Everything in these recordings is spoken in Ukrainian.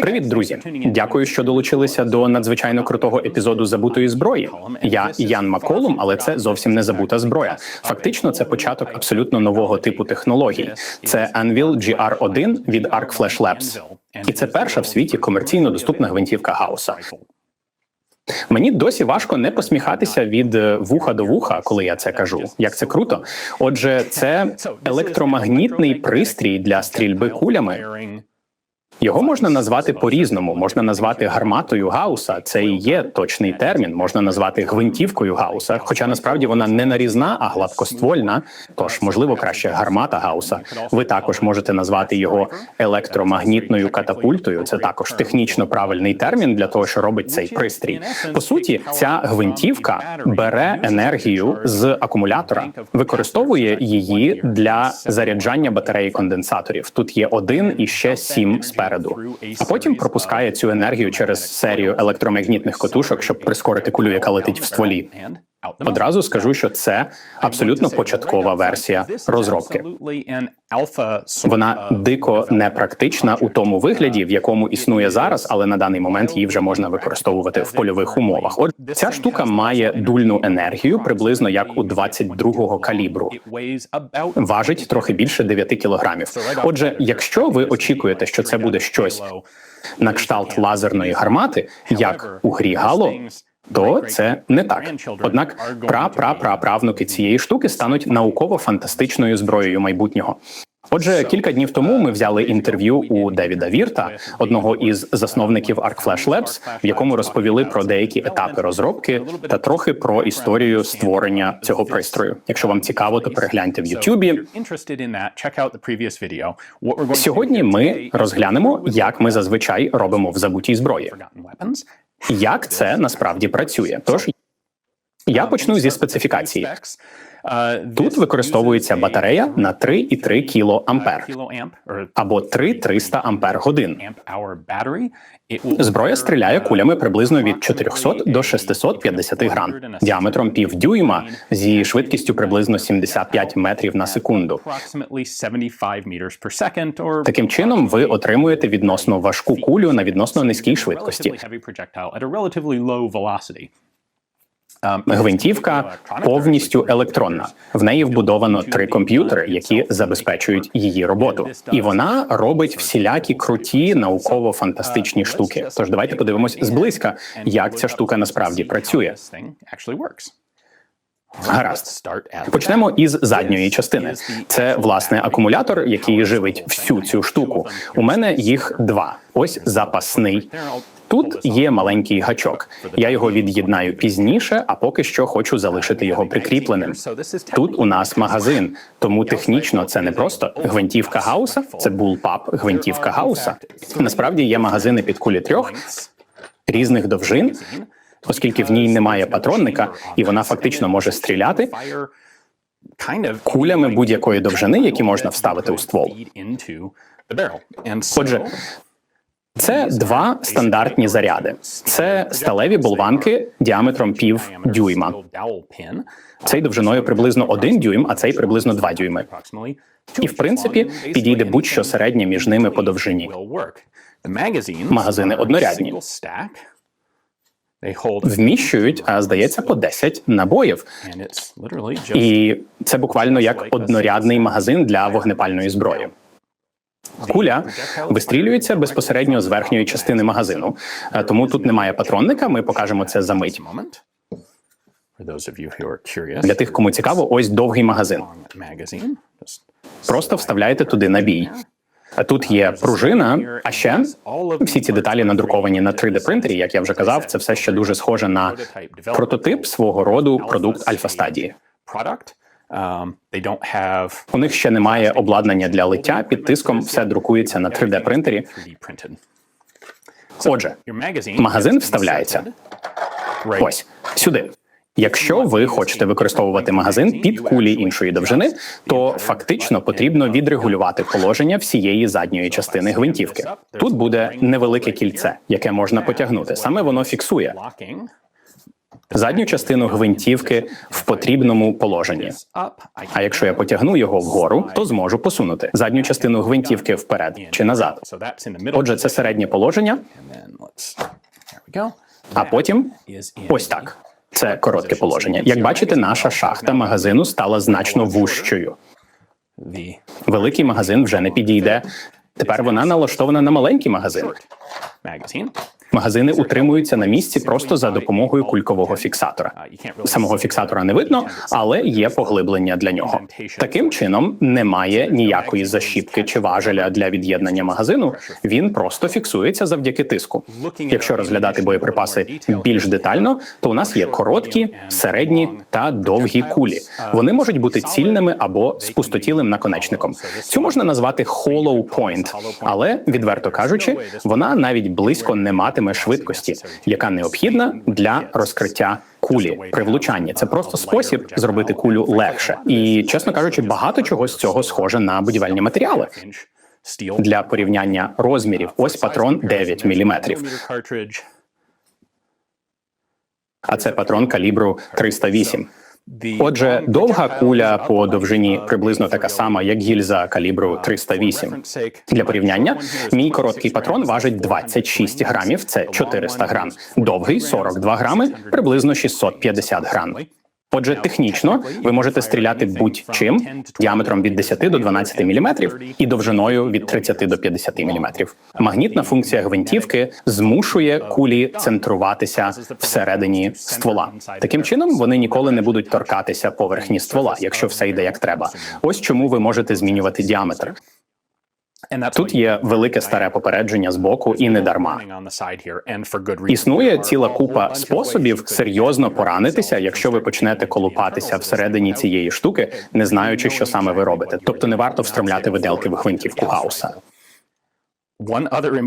Привіт, друзі! Дякую, що долучилися до надзвичайно крутого епізоду забутої зброї. Я Ян Маколум, але це зовсім не забута зброя. Фактично, це початок абсолютно нового типу технологій. Це Anvil GR1 від Arc Flash Labs. І це перша в світі комерційно доступна гвинтівка Гауса. Мені досі важко не посміхатися від е, вуха до вуха, коли я це кажу. Як це круто. Отже, це електромагнітний пристрій для стрільби кулями. Його можна назвати по-різному. Можна назвати гарматою Гауса. Це і є точний термін. Можна назвати гвинтівкою Гауса. Хоча насправді вона не нарізна, а гладкоствольна. Тож, можливо, краще гармата Гауса. Ви також можете назвати його електромагнітною катапультою. Це також технічно правильний термін для того, що робить цей пристрій. По суті, ця гвинтівка бере енергію з акумулятора, використовує її для заряджання батареї конденсаторів. Тут є один і ще сім спереду. А потім пропускає цю енергію через серію електромагнітних котушок, щоб прискорити кулю, яка летить в стволі. Одразу скажу, що це абсолютно початкова версія розробки. Вона дико непрактична у тому вигляді, в якому існує зараз, але на даний момент її вже можна використовувати в польових умовах. От ця штука має дульну енергію, приблизно як у 22-го калібру. Важить трохи більше 9 кілограмів. Отже, якщо ви очікуєте, що це буде щось на кшталт лазерної гармати, як у грі Гало, то це не так. Однак пра-пра-пра-правнуки цієї штуки стануть науково-фантастичною зброєю майбутнього. Отже, кілька днів тому ми взяли інтерв'ю у Девіда Вірта, одного із засновників Arc Flash Labs, в якому розповіли про деякі етапи розробки та трохи про історію створення цього пристрою. Якщо вам цікаво, то перегляньте в Ютубі. Сьогодні ми розглянемо, як ми зазвичай робимо в забутій зброї. Як це насправді працює? Тож я почну зі специфікації. Тут використовується батарея на 3,3 кілоампер або 3,300 ампер годин. Зброя стріляє кулями приблизно від 400 до 650 грам, діаметром пів дюйма зі швидкістю приблизно 75 метрів на секунду. Таким чином, ви отримуєте відносно важку кулю на відносно низькій швидкості. Гвинтівка повністю електронна. В неї вбудовано три комп'ютери, які забезпечують її роботу, і вона робить всілякі круті науково-фантастичні штуки. Тож давайте подивимось зблизька, як ця штука насправді працює. Гаразд. Почнемо із задньої частини. Це власне акумулятор, який живить всю цю штуку. У мене їх два. Ось запасний. Тут є маленький гачок. Я його від'єднаю пізніше, а поки що хочу залишити його прикріпленим. Тут у нас магазин, тому технічно це не просто гвинтівка гауса, це булпап гвинтівка гауса. Насправді є магазини під кулі трьох різних довжин, оскільки в ній немає патронника, і вона фактично може стріляти кулями будь-якої довжини, які можна вставити у ствол. Отже, це два стандартні заряди. Це сталеві болванки діаметром пів дюйма. Цей довжиною приблизно один дюйм, а цей приблизно два дюйми. І в принципі підійде будь-що середнє між ними по довжині. Магазини однорядні. Вміщують, а здається, по 10 набоїв. І це буквально як однорядний магазин для вогнепальної зброї. Куля вистрілюється безпосередньо з верхньої частини магазину, Е, тому тут немає патронника. Ми покажемо це за мить. Для тих, кому цікаво, ось довгий магазин. Просто вставляєте туди набій. А Тут є пружина, а ще всі ці деталі надруковані на 3D принтері. Як я вже казав, це все ще дуже схоже на прототип свого роду продукт альфа стадії. У них ще немає обладнання для лиття. Під тиском все друкується на 3D принтері. Отже, магазин вставляється ось сюди. Якщо ви хочете використовувати магазин під кулі іншої довжини, то фактично потрібно відрегулювати положення всієї задньої частини гвинтівки. Тут буде невелике кільце, яке можна потягнути. Саме воно фіксує. Задню частину гвинтівки в потрібному положенні. А якщо я потягну його вгору, то зможу посунути задню частину гвинтівки вперед чи назад. Отже, це середнє положення, а потім ось так. Це коротке положення. Як бачите, наша шахта магазину стала значно вужчою. Великий магазин вже не підійде. Тепер вона налаштована на маленький магазин. Магазини утримуються на місці просто за допомогою кулькового фіксатора. Самого фіксатора не видно, але є поглиблення для нього. Таким чином немає ніякої защіпки чи важеля для від'єднання магазину. Він просто фіксується завдяки тиску. Якщо розглядати боєприпаси більш детально, то у нас є короткі, середні та довгі кулі. Вони можуть бути цільними або з пустотілим наконечником. Цю можна назвати hollow point, але відверто кажучи, вона навіть близько не матиме швидкості, яка необхідна для розкриття кулі при влучанні. Це просто спосіб зробити кулю легше. І чесно кажучи, багато чого з цього схоже на будівельні матеріали. Для порівняння розмірів, ось патрон 9 мм, а це патрон калібру 308. Отже, довга куля по довжині приблизно така сама, як гільза калібру 308. Для порівняння, мій короткий патрон важить 26 грамів, це 400 грам. Довгий 42 грами, приблизно 650 грам. Отже, технічно ви можете стріляти будь-чим діаметром від 10 до 12 мм і довжиною від 30 до 50 мм. Магнітна функція гвинтівки змушує кулі центруватися всередині ствола. Таким чином вони ніколи не будуть торкатися поверхні ствола, якщо все йде як треба. Ось чому ви можете змінювати діаметр. Тут є велике старе попередження з боку, і не дарма. Існує ціла купа способів серйозно поранитися, якщо ви почнете колупатися всередині цієї штуки, не знаючи, що саме ви робите. Тобто не варто встромляти виделки в гвинтівку гауса.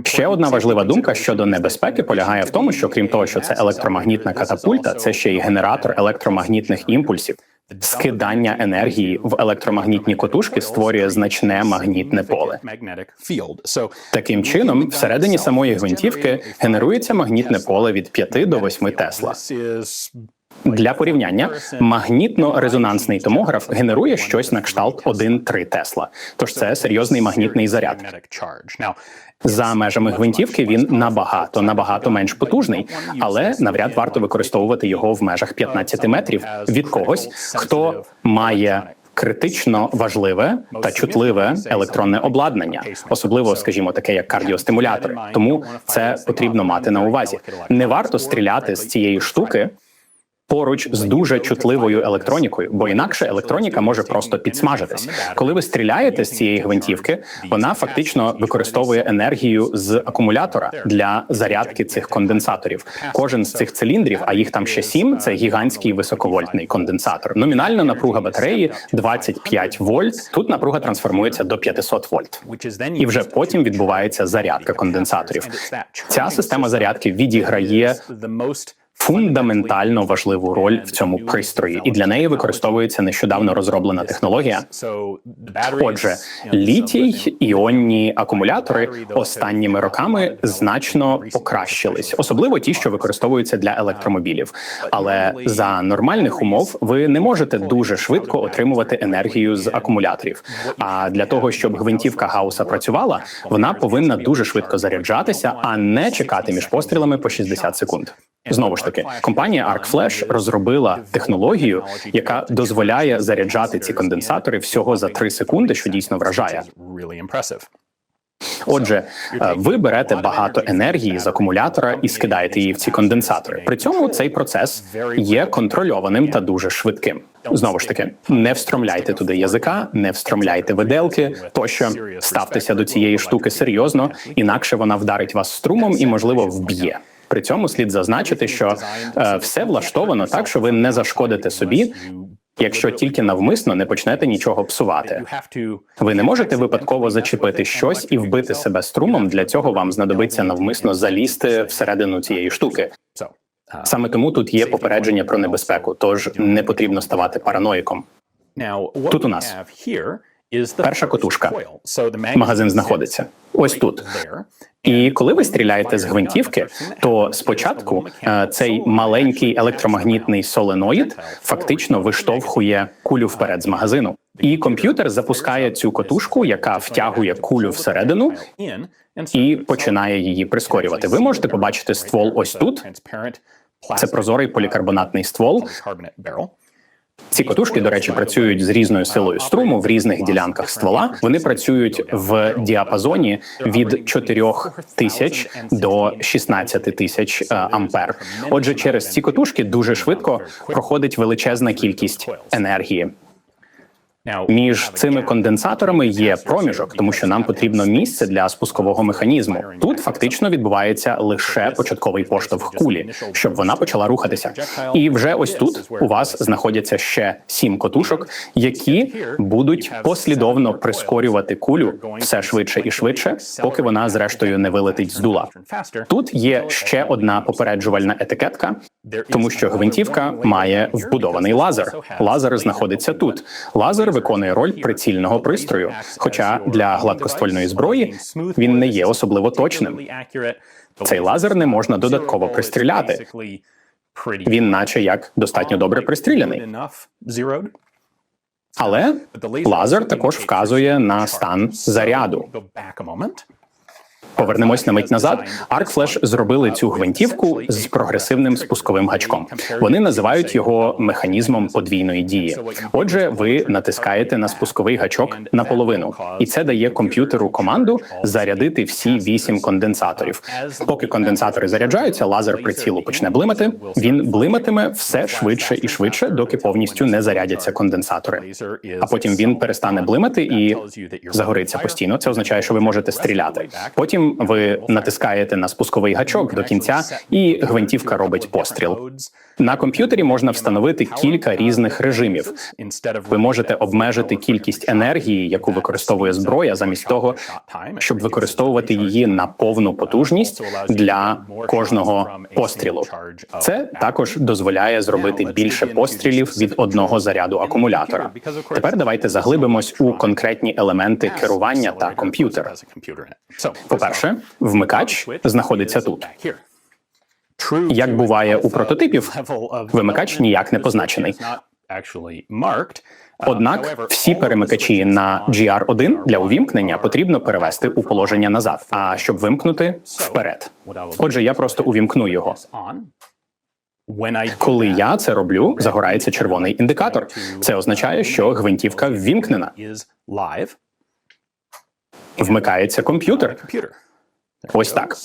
Ще одна важлива думка щодо небезпеки полягає в тому, що крім того, що це електромагнітна катапульта, це ще й генератор електромагнітних імпульсів. Скидання енергії в електромагнітні котушки створює значне магнітне поле. Таким чином, всередині самої гвинтівки генерується магнітне поле від 5 до 8 тесла. Для порівняння магнітно-резонансний томограф генерує щось на кшталт 1,3 тесла. Тож це серйозний магнітний заряд. За межами гвинтівки він набагато набагато менш потужний, але навряд варто використовувати його в межах 15 метрів від когось, хто має. Критично важливе та чутливе електронне обладнання, особливо, скажімо, таке як кардіостимулятори. Тому це потрібно мати на увазі. Не варто стріляти з цієї штуки поруч з дуже чутливою електронікою, бо інакше електроніка може просто підсмажитись. Коли ви стріляєте з цієї гвинтівки, вона фактично використовує енергію з акумулятора для зарядки цих конденсаторів. Кожен з цих циліндрів, а їх там ще сім, це гігантський високовольтний конденсатор. Номінальна напруга батареї 25 вольт. Тут напруга трансформується до 500 вольт. І вже потім відбувається зарядка конденсаторів. Ця система зарядки відіграє фундаментально важливу роль в цьому пристрої, і для неї використовується нещодавно розроблена технологія. Отже, літій іонні акумулятори останніми роками значно покращились, особливо ті, що використовуються для електромобілів. Але за нормальних умов ви не можете дуже швидко отримувати енергію з акумуляторів. А для того, щоб гвинтівка гауса працювала, вона повинна дуже швидко заряджатися, а не чекати між пострілами по 60 секунд. Знову ж таки, компанія ArcFlash розробила технологію, яка дозволяє заряджати ці конденсатори всього за 3 секунди, що дійсно вражає. Отже, е, ви берете багато енергії з акумулятора і скидаєте її в ці конденсатори. При цьому цей процес є контрольованим та дуже швидким. Знову ж таки, не встромляйте туди язика, не встромляйте виделки. Тощо ставтеся до цієї штуки серйозно, інакше вона вдарить вас струмом і, можливо, вб'є. При цьому слід зазначити, що е, все влаштовано так, що ви не зашкодите собі. Якщо тільки навмисно не почнете нічого псувати, ви не можете випадково зачепити щось і вбити себе струмом. Для цього вам знадобиться навмисно залізти всередину цієї штуки. Саме тому тут є попередження про небезпеку, тож не потрібно ставати параноїком. Тут у нас Перша котушка. Магазин знаходиться ось тут. І коли ви стріляєте з гвинтівки, то спочатку е, цей маленький електромагнітний соленоїд фактично виштовхує кулю вперед з магазину. І комп'ютер запускає цю котушку, яка втягує кулю всередину і починає її прискорювати. Ви можете побачити ствол ось тут. Це прозорий полікарбонатний ствол. Ці котушки, до речі, працюють з різною силою струму в різних ділянках ствола. Вони працюють в діапазоні від 4 тисяч до 16 тисяч е, ампер. Отже, через ці котушки дуже швидко проходить величезна кількість енергії. Між цими конденсаторами є проміжок, тому що нам потрібно місце для спускового механізму. Тут фактично відбувається лише початковий поштовх кулі, щоб вона почала рухатися. І вже ось тут у вас знаходяться ще сім котушок, які будуть послідовно прискорювати кулю все швидше і швидше, поки вона зрештою не вилетить з дула. Тут є ще одна попереджувальна етикетка, тому що гвинтівка має вбудований лазер. Лазер знаходиться тут. Лазер виконує роль прицільного пристрою. Хоча для гладкоствольної зброї він не є особливо точним. Цей лазер не можна додатково пристріляти. Він, наче як достатньо добре пристріляний. Але лазер також вказує на стан заряду. Повернемось на мить назад. ArcFlash зробили цю гвинтівку з прогресивним спусковим гачком. Вони називають його механізмом подвійної дії. Отже, ви натискаєте на спусковий гачок наполовину, і це дає комп'ютеру команду зарядити всі вісім конденсаторів. Поки конденсатори заряджаються, лазер прицілу почне блимати. Він блиматиме все швидше і швидше, доки повністю не зарядяться конденсатори. А потім він перестане блимати і загориться постійно. Це означає, що ви можете стріляти. Потім ви натискаєте на спусковий гачок до кінця, і гвинтівка робить постріл. На комп'ютері можна встановити кілька різних режимів. Ви можете обмежити кількість енергії, яку використовує зброя, замість того, щоб використовувати її на повну потужність для кожного пострілу. Це також дозволяє зробити більше пострілів від одного заряду акумулятора. Тепер давайте заглибимось у конкретні елементи керування та комп'ютера. По-перше, вмикач знаходиться тут. Як буває у прототипів, вимикач ніяк не позначений. Однак всі перемикачі на GR1 для увімкнення потрібно перевести у положення назад, а щоб вимкнути вперед. Отже, я просто увімкну його. Коли я це роблю, загорається червоний індикатор. Це означає, що гвинтівка ввімкнена. Вмикається комп'ютер. Ось так.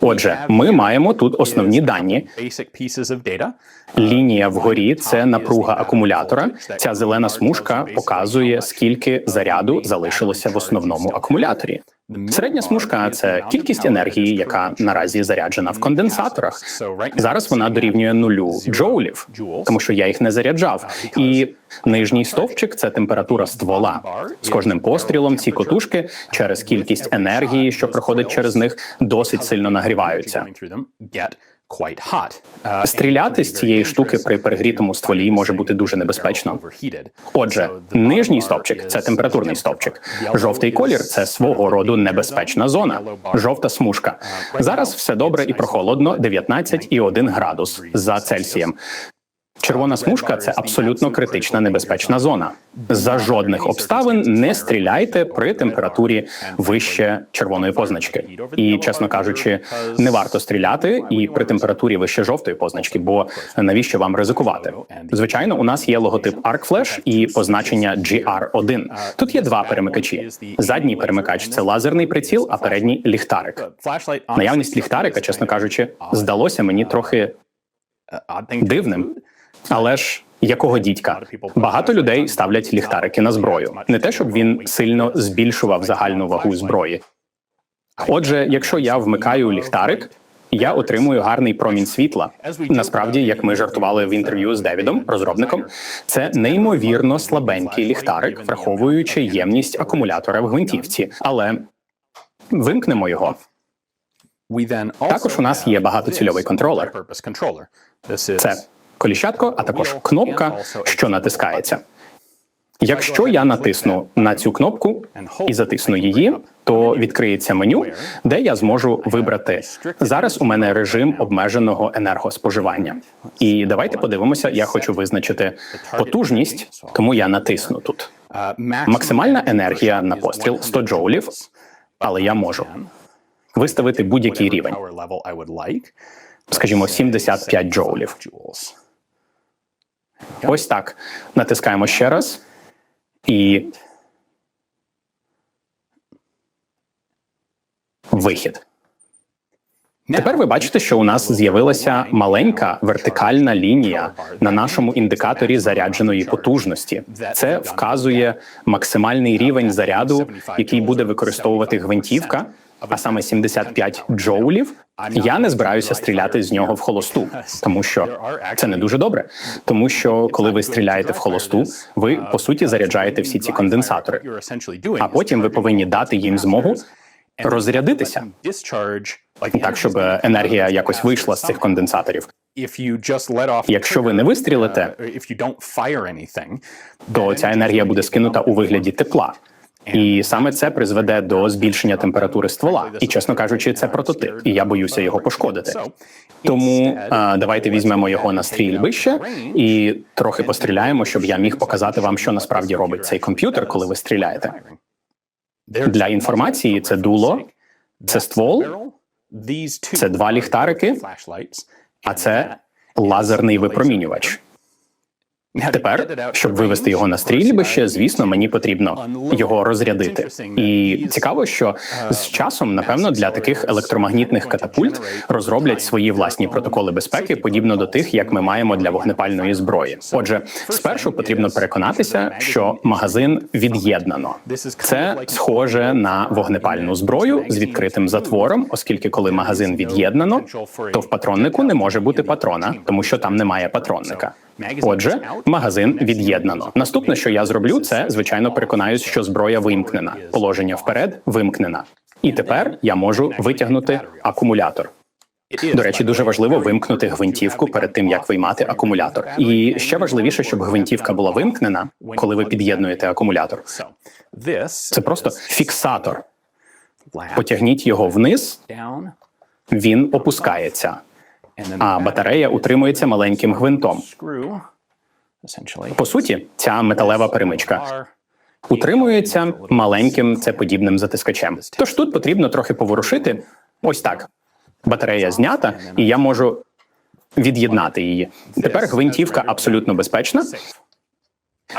Отже, ми маємо тут основні дані. Лінія вгорі це напруга акумулятора. Ця зелена смужка показує, скільки заряду залишилося в основному акумуляторі. Середня смужка це кількість енергії, яка наразі заряджена в конденсаторах. Зараз вона дорівнює нулю джоулів, тому що я їх не заряджав. І нижній стовпчик це температура ствола. З кожним пострілом ці котушки через кількість енергії, що проходить через них, досить сильно нагріваються. Стріляти з цієї штуки при перегрітому стволі може бути дуже небезпечно. Отже, нижній стовпчик це температурний стовпчик. Жовтий колір це свого роду небезпечна зона. Жовта смужка. Зараз все добре і прохолодно 19,1 градус за Цельсієм. Червона смужка це абсолютно критична небезпечна зона. За жодних обставин не стріляйте при температурі вище червоної позначки. І, чесно кажучи, не варто стріляти і при температурі вище жовтої позначки, бо навіщо вам ризикувати? Звичайно, у нас є логотип ArcFlash і позначення GR1. Тут є два перемикачі. Задній перемикач це лазерний приціл, а передній ліхтарик. Наявність ліхтарика, чесно кажучи, здалося мені трохи дивним. Але ж якого дідька багато людей ставлять ліхтарики на зброю, не те, щоб він сильно збільшував загальну вагу зброї. Отже, якщо я вмикаю ліхтарик, я отримую гарний промінь світла. Насправді, як ми жартували в інтерв'ю з Девідом, розробником, це неймовірно слабенький ліхтарик, враховуючи ємність акумулятора в гвинтівці. Але вимкнемо його. Також у нас є багатоцільовий контролер. Це коліщатко, а також кнопка, що натискається. Якщо я натисну на цю кнопку і затисну її, то відкриється меню, де я зможу вибрати зараз. У мене режим обмеженого енергоспоживання. І давайте подивимося. Я хочу визначити потужність, тому я натисну тут. Максимальна енергія на постріл 100 джоулів, але я можу виставити будь-який рівень, скажімо, 75 джоулів. Ось так. Натискаємо ще раз. І вихід. Тепер ви бачите, що у нас з'явилася маленька вертикальна лінія на нашому індикаторі зарядженої потужності. Це вказує максимальний рівень заряду, який буде використовувати гвинтівка, а саме 75 джоулів. Я не збираюся стріляти з нього в холосту, тому що це не дуже добре. Тому що коли ви стріляєте в холосту, ви по суті заряджаєте всі ці конденсатори. А потім ви повинні дати їм змогу розрядитися так, щоб енергія якось вийшла з цих конденсаторів. Якщо ви не вистрілите, то ця енергія буде скинута у вигляді тепла. І саме це призведе до збільшення температури ствола. І чесно кажучи, це прототип, і я боюся його пошкодити. Тому а, давайте візьмемо його на стрільбище і трохи постріляємо, щоб я міг показати вам, що насправді робить цей комп'ютер, коли ви стріляєте. Для інформації це дуло, це ствол, це два ліхтарики, а це лазерний випромінювач. Тепер, щоб вивести його на стрільбище, звісно, мені потрібно його розрядити. І цікаво, що з часом, напевно, для таких електромагнітних катапульт розроблять свої власні протоколи безпеки, подібно до тих, як ми маємо для вогнепальної зброї. Отже, спершу потрібно переконатися, що магазин від'єднано. Це схоже на вогнепальну зброю з відкритим затвором, оскільки коли магазин від'єднано, то в патроннику не може бути патрона, тому що там немає патронника. Отже, магазин від'єднано. Наступне, що я зроблю, це звичайно переконаюсь, що зброя вимкнена. Положення вперед вимкнена. І тепер я можу витягнути акумулятор. До речі, дуже важливо вимкнути гвинтівку перед тим, як виймати акумулятор. І ще важливіше, щоб гвинтівка була вимкнена, коли ви під'єднуєте акумулятор. Це просто фіксатор. Потягніть його вниз, він опускається а батарея утримується маленьким гвинтом. По суті, ця металева перемичка утримується маленьким це подібним затискачем. Тож тут потрібно трохи поворушити. Ось так. Батарея знята, і я можу від'єднати її. Тепер гвинтівка абсолютно безпечна.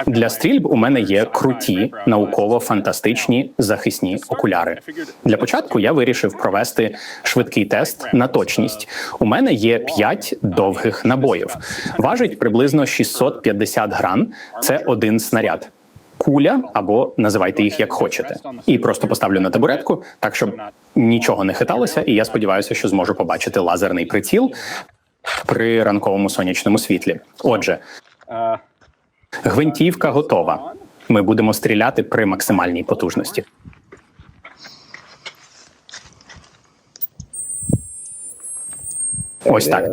Для стрільб у мене є круті науково-фантастичні захисні окуляри. Для початку я вирішив провести швидкий тест на точність. У мене є 5 довгих набоїв. Важить приблизно 650 грам. Це один снаряд. Куля або називайте їх як хочете, і просто поставлю на табуретку, так щоб нічого не хиталося. І я сподіваюся, що зможу побачити лазерний приціл при ранковому сонячному світлі. Отже. Гвинтівка готова. Ми будемо стріляти при максимальній потужності. Ось так.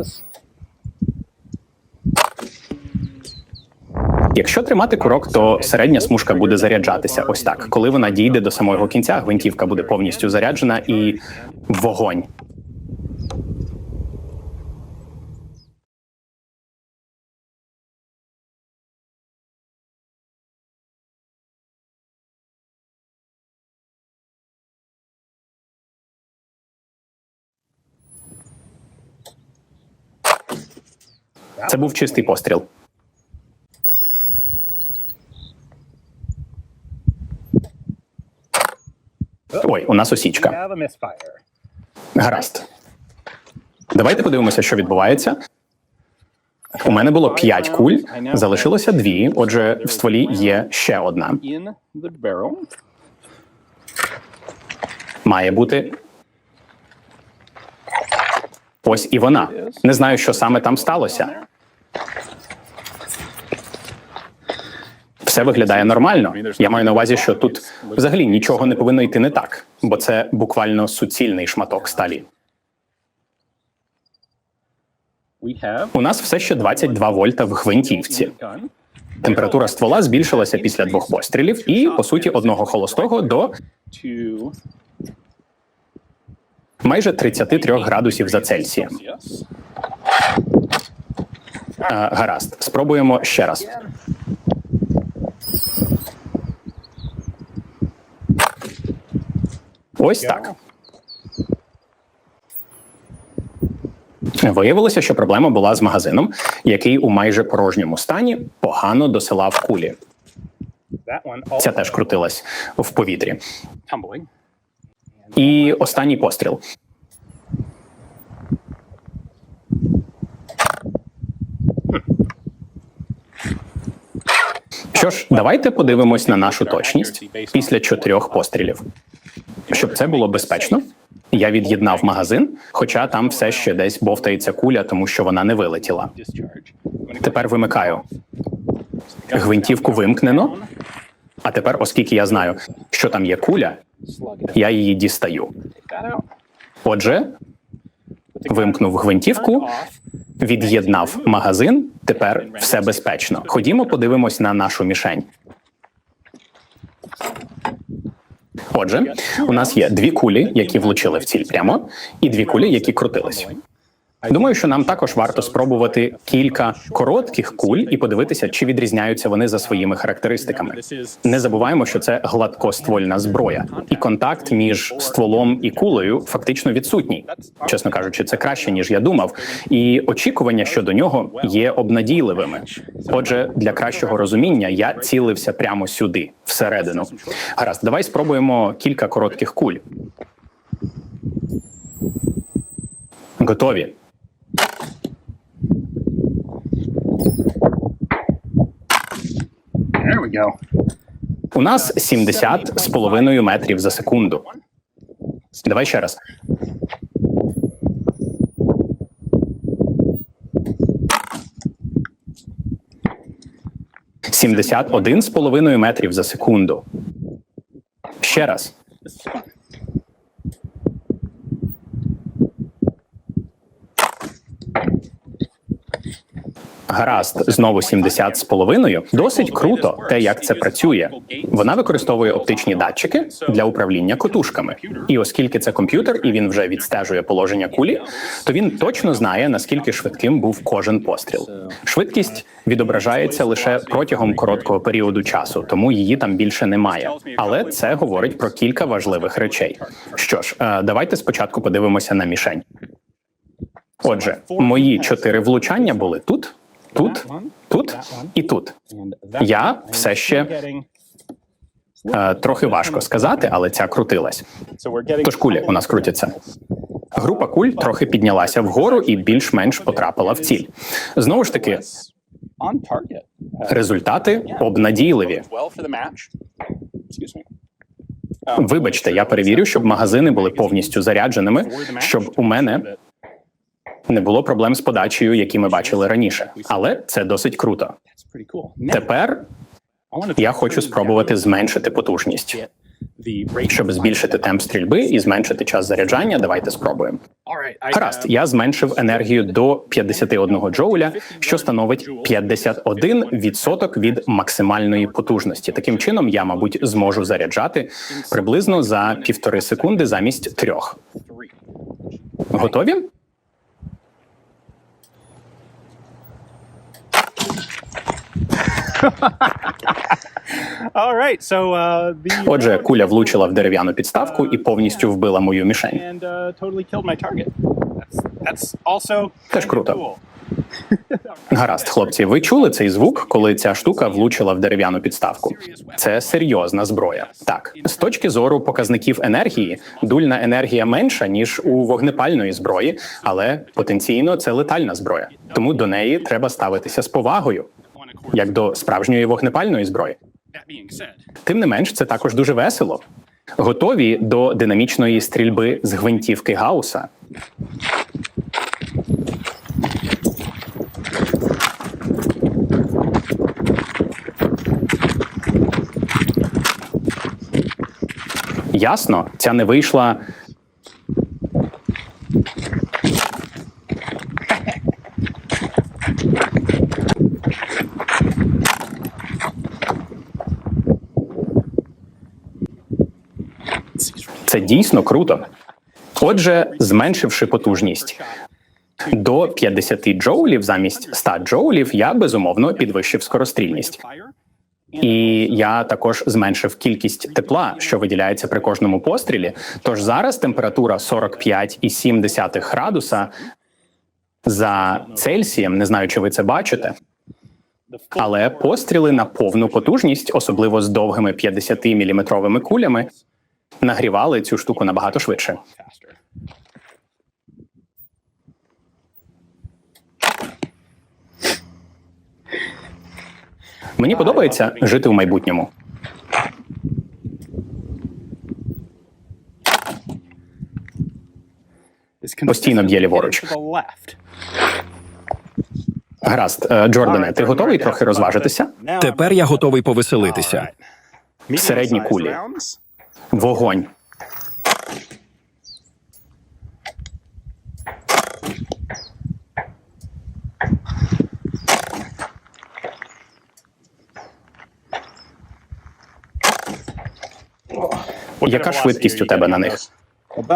Якщо тримати курок, то середня смужка буде заряджатися. Ось так. Коли вона дійде до самого кінця, гвинтівка буде повністю заряджена і вогонь. Це був чистий постріл. Ой, у нас осічка. Гаразд. Давайте подивимося, що відбувається. У мене було п'ять куль, залишилося дві. Отже, в стволі є ще одна. Має бути. Ось і вона. Не знаю, що саме там сталося. Все виглядає нормально. Я маю на увазі, що тут взагалі нічого не повинно йти не так, бо це буквально суцільний шматок сталі. У нас все ще 22 вольта в гвинтівці. Температура ствола збільшилася після двох пострілів, і по суті одного холостого до майже 33 градусів за Цельсієм. Гаразд, спробуємо ще раз. Ось так. Виявилося, що проблема була з магазином, який у майже порожньому стані погано досилав кулі. Ця теж крутилась в повітрі. І останній постріл. Що ж, давайте подивимось на нашу точність після чотирьох пострілів. Щоб це було безпечно, я від'єднав магазин, хоча там все ще десь бовтається куля, тому що вона не вилетіла. Тепер вимикаю. Гвинтівку вимкнено. А тепер, оскільки я знаю, що там є куля, я її дістаю. Отже, вимкнув гвинтівку, від'єднав магазин. Тепер все безпечно. Ходімо, подивимось на нашу мішень. Отже, у нас є дві кулі, які влучили в ціль прямо, і дві кулі, які крутились. Думаю, що нам також варто спробувати кілька коротких куль і подивитися, чи відрізняються вони за своїми характеристиками. Не забуваємо, що це гладкоствольна зброя, і контакт між стволом і кулею фактично відсутній. Чесно кажучи, це краще ніж я думав, і очікування щодо нього є обнадійливими. Отже, для кращого розуміння я цілився прямо сюди, всередину. Гаразд, давай спробуємо кілька коротких куль. Готові. У нас 70 з половиною метрів за секунду. Давай ще раз. Сімдесят один з половиною метрів за секунду. Ще раз. Гаразд, знову 70 з половиною. Досить круто, те, як це працює. Вона використовує оптичні датчики для управління котушками. І оскільки це комп'ютер, і він вже відстежує положення кулі, то він точно знає наскільки швидким був кожен постріл. Швидкість відображається лише протягом короткого періоду часу, тому її там більше немає. Але це говорить про кілька важливих речей. Що ж, е, давайте спочатку подивимося на мішень. Отже, мої чотири влучання були тут, тут, тут і тут. Я все ще е, трохи важко сказати, але ця крутилась. Тож кулі у нас крутяться. Група куль трохи піднялася вгору і більш-менш потрапила в ціль. Знову ж таки, результати обнадійливі. Вибачте, я перевірю, щоб магазини були повністю зарядженими, щоб у мене не було проблем з подачею, які ми бачили раніше. Але це досить круто. Тепер я хочу спробувати зменшити потужність. Щоб збільшити темп стрільби і зменшити час заряджання, давайте спробуємо. Гаразд, uh, я зменшив енергію до 51 джоуля, що становить 51% від максимальної потужності. Таким чином, я, мабуть, зможу заряджати приблизно за півтори секунди замість трьох. Готові? Отже, куля влучила в дерев'яну підставку і повністю вбила мою мішень. and uh, Теж круто. Гаразд, хлопці, ви чули цей звук, коли ця штука влучила в дерев'яну підставку? Це серйозна зброя. Так, з точки зору показників енергії, дульна енергія менша ніж у вогнепальної зброї, але потенційно це летальна зброя. Тому до неї треба ставитися з повагою. Як до справжньої вогнепальної зброї. Тим не менш, це також дуже весело. Готові до динамічної стрільби з гвинтівки Гауса. Ясно, ця не вийшла. Це дійсно круто. Отже, зменшивши потужність до 50 джоулів замість 100 джоулів, я безумовно підвищив скорострільність. І я також зменшив кількість тепла, що виділяється при кожному пострілі. Тож зараз температура 45,7 градуса за Цельсієм. Не знаю, чи ви це бачите. Але постріли на повну потужність, особливо з довгими 50-мм кулями, нагрівали цю штуку набагато швидше. Мені подобається жити в майбутньому. Постійно б'є ліворуч. Гаразд, е, Джордане, ти готовий трохи розважитися? Тепер я готовий повеселитися. Середні Medium-sized кулі. Вогонь. Яка швидкість у тебе на них?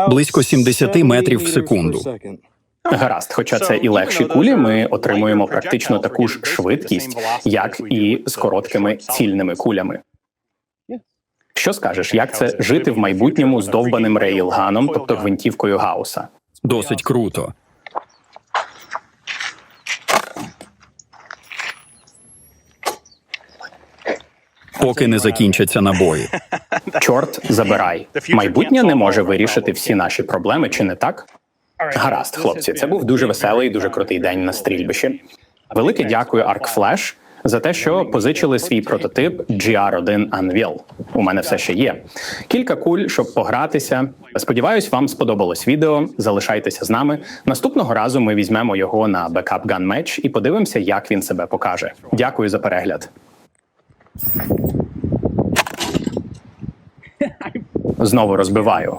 Близько 70 метрів в секунду. Гаразд, хоча це і легші кулі, ми отримуємо практично таку ж швидкість, як і з короткими цільними кулями. Що скажеш, як це жити в майбутньому з довбаним рейлганом, тобто гвинтівкою Гауса? Досить круто. Поки не закінчаться набої. Чорт забирай. Майбутнє не може вирішити всі наші проблеми, чи не так? Гаразд, хлопці, це був дуже веселий, дуже крутий день на стрільбищі. Велике дякую Arc Flash за те, що позичили свій прототип GR1 Unreal. У мене все ще є. Кілька куль, щоб погратися. Сподіваюсь, вам сподобалось відео. Залишайтеся з нами. Наступного разу ми візьмемо його на Backup Gun Match і подивимося, як він себе покаже. Дякую за перегляд. Знову розбиваю.